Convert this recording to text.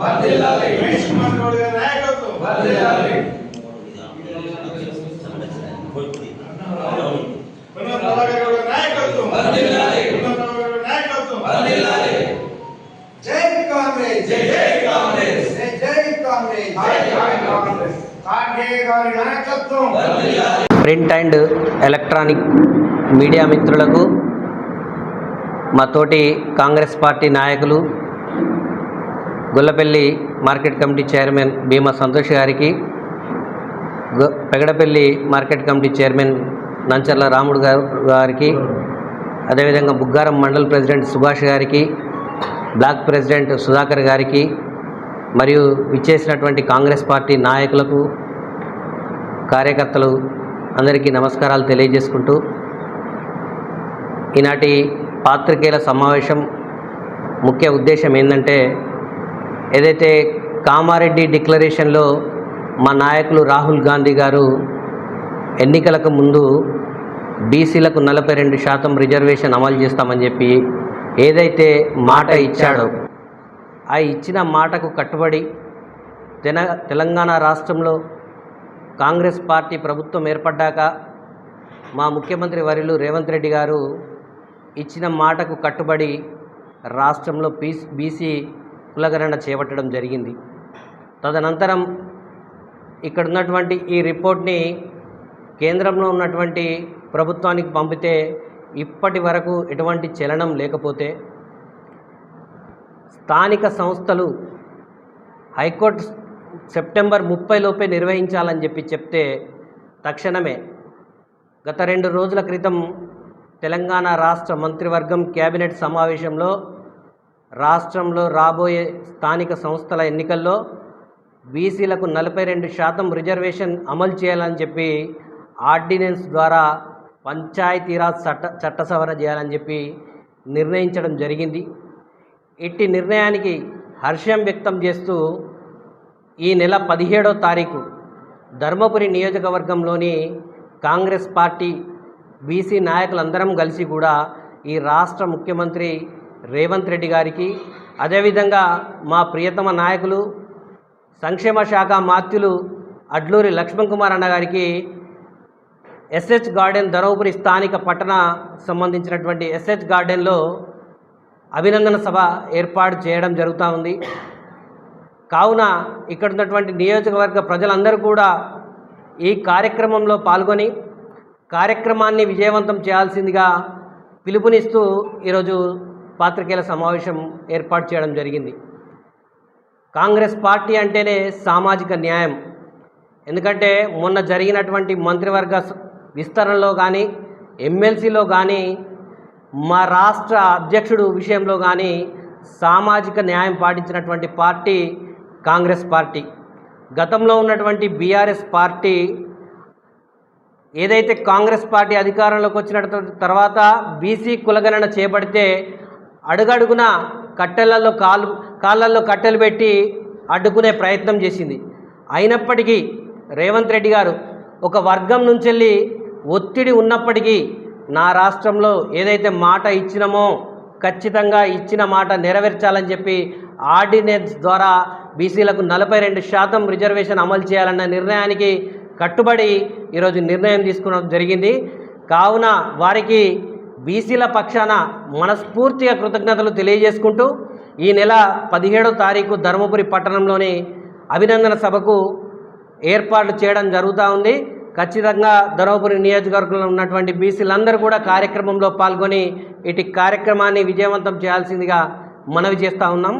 వర్ధిల్లాలి కుమార్ గౌడ్ గారి నాయకత్వం వర్ధిల్లాలి జై కాంగ్రెస్ జై కాంగ్రెస్ జై కాంగ్రెస్ జై Congress print and electronic media మిత్రులకు మా తోటి కాంగ్రెస్ పార్టీ నాయకులు Gollapalli market committee chairman Bhima Santosh గారికి గొ- Pegadapalli market committee chairman Nancharla Ramudu garu గారికి అదేవిధంగా బుగ్గారం మండల్ ప్రెసిడెంట్ సుభాష్ గారికి బ్లాక్ ప్రెసిడెంట్ సుధాకర్ గారికి మరియు విచ్చేసినటువంటి కాంగ్రెస్ పార్టీ నాయకులకు కార్యకర్తలు అందరికీ నమస్కారాలు తెలియజేసుకుంటూ ఈనాటి పాత్రికేయుల సమావేశం ముఖ్య ఉద్దేశం ఏంటంటే ఏదైతే కామారెడ్డి డిక్లరేషన్లో మా నాయకులు రాహుల్ గాంధీ గారు ఎన్నికలకు ముందు బీసీలకు నలభై రెండు శాతం రిజర్వేషన్ అమలు చేస్తామని చెప్పి ఏదైతే మాట ఇచ్చాడో ఆ ఇచ్చిన మాటకు కట్టుబడి తెన తెలంగాణ రాష్ట్రంలో కాంగ్రెస్ పార్టీ ప్రభుత్వం ఏర్పడ్డాక మా ముఖ్యమంత్రి వర్యులు రేవంత్ రెడ్డి గారు ఇచ్చిన మాటకు కట్టుబడి రాష్ట్రంలో పీస్ బీసీ కులగణన చేపట్టడం జరిగింది. తదనంతరం ఇక్కడ ఉన్నటువంటి ఈ రిపోర్ట్ని కేంద్రంలో ఉన్నటువంటి ప్రభుత్వానికి పంపితే ఇప్పటి వరకు ఎటువంటి చలనం లేకపోతే స్థానిక సంస్థలు హైకోర్టు సెప్టెంబర్ ముప్పై లోపే నిర్వహించాలని చెప్పి చెప్తే తక్షణమే గత రెండు రోజుల క్రితం తెలంగాణ రాష్ట్ర మంత్రివర్గం కేబినెట్ సమావేశంలో రాష్ట్రంలో రాబోయే స్థానిక సంస్థల ఎన్నికల్లో బీసీలకు నలభై రెండు శాతం రిజర్వేషన్ అమలు చేయాలని చెప్పి ఆర్డినెన్స్ ద్వారా పంచాయతీరాజ్ చట్ట చట్ట సవరణ చేయాలని చెప్పి నిర్ణయించడం జరిగింది. ఇట్టి నిర్ణయానికి హర్షం వ్యక్తం చేస్తూ ఈ నెల పదిహేడో తారీఖు ధర్మపురి నియోజకవర్గంలోని కాంగ్రెస్ పార్టీ బీసీ నాయకులందరం కలిసి కూడా ఈ రాష్ట్ర ముఖ్యమంత్రి రేవంత్ రెడ్డి గారికి అదేవిధంగా మా ప్రియతమ నాయకులు సంక్షేమ శాఖ మాత్యులు అడ్లూరి లక్ష్మణ్ కుమార్ అన్న గారికి ఎస్హెచ్ గార్డెన్ ధర్మపురి స్థానిక పట్టణ సంబంధించినటువంటి ఎస్హెచ్ గార్డెన్లో అభినందన సభ ఏర్పాటు చేయడం జరుగుతూ ఉంది. కావున ఇక్కడ ఉన్నటువంటి నియోజకవర్గ ప్రజలందరూ కూడా ఈ కార్యక్రమంలో పాల్గొని కార్యక్రమాన్ని విజయవంతం చేయాల్సిందిగా పిలుపునిస్తూ ఈరోజు పాత్రికేయుల సమావేశం ఏర్పాటు చేయడం జరిగింది. కాంగ్రెస్ పార్టీ అంటేనే సామాజిక న్యాయం. ఎందుకంటే మొన్న జరిగినటువంటి మంత్రివర్గ విస్తరణలో కానీ ఎమ్మెల్సీలో కానీ మా రాష్ట్ర అధ్యక్షుడు విషయంలో కానీ సామాజిక న్యాయం పాటించినటువంటి పార్టీ కాంగ్రెస్ పార్టీ. గతంలో ఉన్నటువంటి బీఆర్ఎస్ పార్టీ ఏదైతే కాంగ్రెస్ పార్టీ అధికారంలోకి వచ్చిన తర్వాత బీసీ కులగణన చేపడితే అడుగడుగున కట్టెలలో కాలు కాళ్ళల్లో కట్టెలు పెట్టి అడ్డుకునే ప్రయత్నం చేసింది. అయినప్పటికీ రేవంత్ రెడ్డి గారు ఒక వర్గం నుంచి వెళ్ళి ఒత్తిడి ఉన్నప్పటికీ నా రాష్ట్రంలో ఏదైతే మాట ఇచ్చినామో ఖచ్చితంగా ఇచ్చిన మాట నెరవేర్చాలని చెప్పి ఆర్డినెన్స్ ద్వారా బీసీలకు నలభై రెండు శాతం రిజర్వేషన్ అమలు చేయాలన్న నిర్ణయానికి కట్టుబడి ఈరోజు నిర్ణయం తీసుకోవడం జరిగింది. కావున వారికి బీసీల పక్షాన మనస్ఫూర్తిగా కృతజ్ఞతలు తెలియజేసుకుంటూ ఈ నెల పదిహేడో తారీఖు ధర్మపురి పట్టణంలోని అభినందన సభకు ఏర్పాట్లు చేయడం జరుగుతూ ఉంది. ఖచ్చితంగా ధర్మపురి నియోజకవర్గంలో ఉన్నటువంటి బీసీలందరూ కూడా కార్యక్రమంలో పాల్గొని ఇటు కార్యక్రమాన్ని విజయవంతం చేయాల్సిందిగా మనవి చేస్తూ ఉన్నాం.